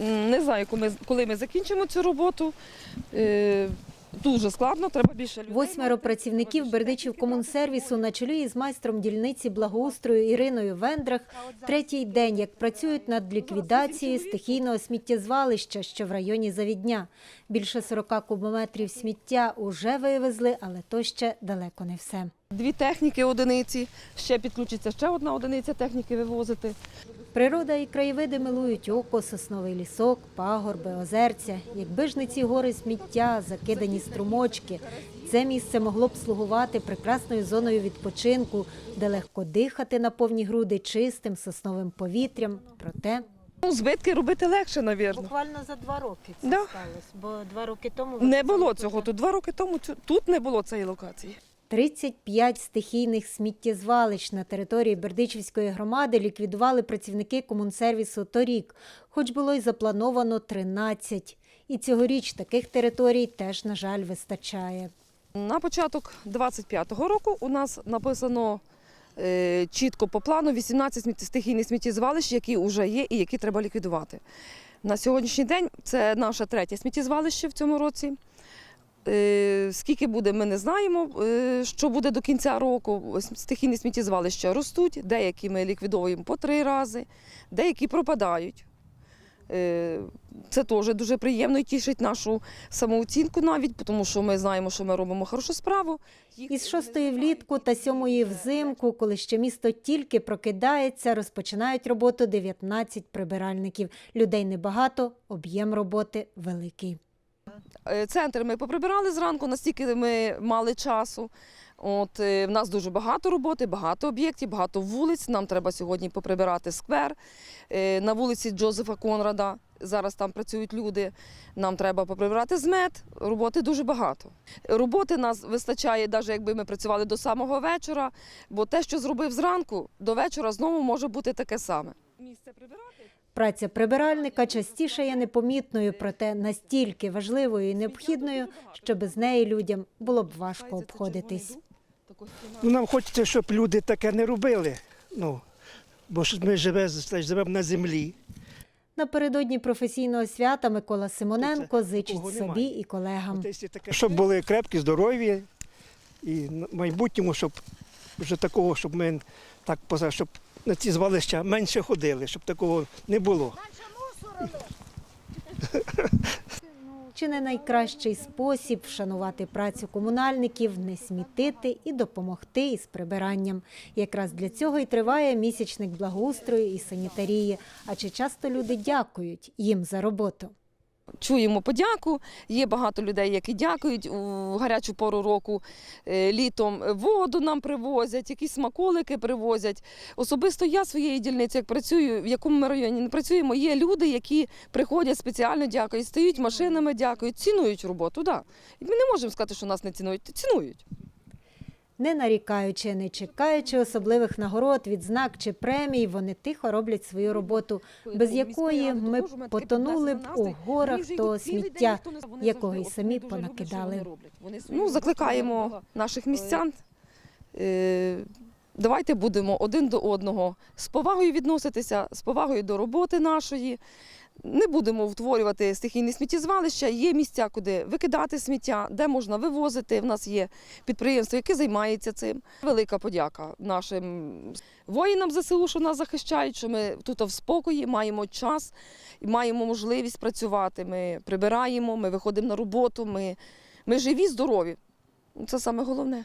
Не знаю, коли ми, закінчимо цю роботу. Е, Дуже складно, треба більше людей. Восьмеро працівників Бердичів комунсервісу на чолі із майстром дільниці благоустрою Іриною Вендрах третій день, як працюють над ліквідацією стихійного сміттєзвалища, що в районі Завідня. Більше 40 кубометрів сміття уже вивезли, але то ще далеко не все. Дві техніки одиниці, ще підключиться ще одна одиниця техніки вивозити. Природа і краєвиди милують око, сосновий лісок, пагорби, озерця. Якби ж не ці гори сміття, закидані струмочки, це місце могло б слугувати прекрасною зоною відпочинку, де легко дихати на повні груди чистим сосновим повітрям. Проте Ну, збитки робити легше, мабуть. Буквально за два роки це Да. сталося, бо два роки тому Не було цього. Тут два роки тому цю- тут не було цієї локації. 35 стихійних сміттєзвалищ на території Бердичівської громади ліквідували працівники комунсервісу торік, хоч було й заплановано 13. І цьогоріч таких територій теж, на жаль, вистачає. На початок 25-го року у нас написано е, чітко по плану 18 сміття- стихійних сміттєзвалищ, які вже є і які треба ліквідувати. На сьогоднішній день це наше третє сміттєзвалище в цьому році. Е, Скільки буде, ми не знаємо. Е, Що буде до кінця року? Стихійні сміттєзвалища ростуть, деякі ми ліквідовуємо по три рази, деякі пропадають. Е, Це теж дуже приємно і тішить нашу самооцінку навіть, тому що ми знаємо, що ми робимо хорошу справу. Із шостої влітку та сьомої взимку, коли ще місто тільки прокидається, розпочинають роботу 19 прибиральників. Людей небагато, об'єм роботи великий. Е, Центр ми поприбирали зранку, настільки ми мали часу. От е, в нас дуже багато роботи, багато об'єктів, багато вулиць. Нам треба сьогодні поприбирати сквер Е, на вулиці Джозефа Конрада. Зараз там працюють люди. Нам треба поприбирати змет. Роботи дуже багато. Роботи нас вистачає, навіть якби ми працювали до самого вечора, бо те, що зробив зранку, до вечора знову може бути таке саме. Місце прибирати. Праця прибиральника частіше є непомітною, проте настільки важливою і необхідною, що без неї людям було б важко обходитись. Ну, нам хочеться, щоб люди таке не робили. Ну, бо ж ми живе, живемо на землі. Напередодні професійного свята Микола Симоненко зичить собі немає. і колегам. Щоб були крепкі, здорові і в майбутньому, щоб вже такого, щоб ми так поза, щоб на ці звалища менше ходили, щоб такого не було. Чи не найкращий спосіб вшанувати працю комунальників, не смітити і допомогти із прибиранням. Якраз для цього і триває місячник благоустрою і санітарії. А чи часто люди дякують їм за роботу? Чуємо подяку. Є багато людей, які дякують у гарячу пору року е, літом. Воду нам привозять, якісь смаколики привозять. Особисто я своєї дільниці, як працюю, в якому ми районі не працюємо, є люди, які приходять спеціально дякують, стають машинами, дякують, цінують роботу. Да. І ми не можемо сказати, що нас не цінують. Цінують. Не нарікаючи, не чекаючи особливих нагород, відзнак чи премій, вони тихо роблять свою роботу, без якої ми б потонули б у горах того сміття, якого й самі понакидали. Ну, закликаємо наших містян. Давайте будемо один до одного з повагою відноситися, з повагою до роботи нашої. Не будемо втворювати стихійні сміттєзвалища. Є місця, куди викидати сміття, де можна вивозити. В нас є підприємство, яке займається цим. Велика подяка нашим воїнам ЗСУ, що нас захищають, що ми тут в спокої маємо час маємо можливість працювати. Ми прибираємо, ми виходимо на роботу, ми, ми живі, здорові. Це саме головне.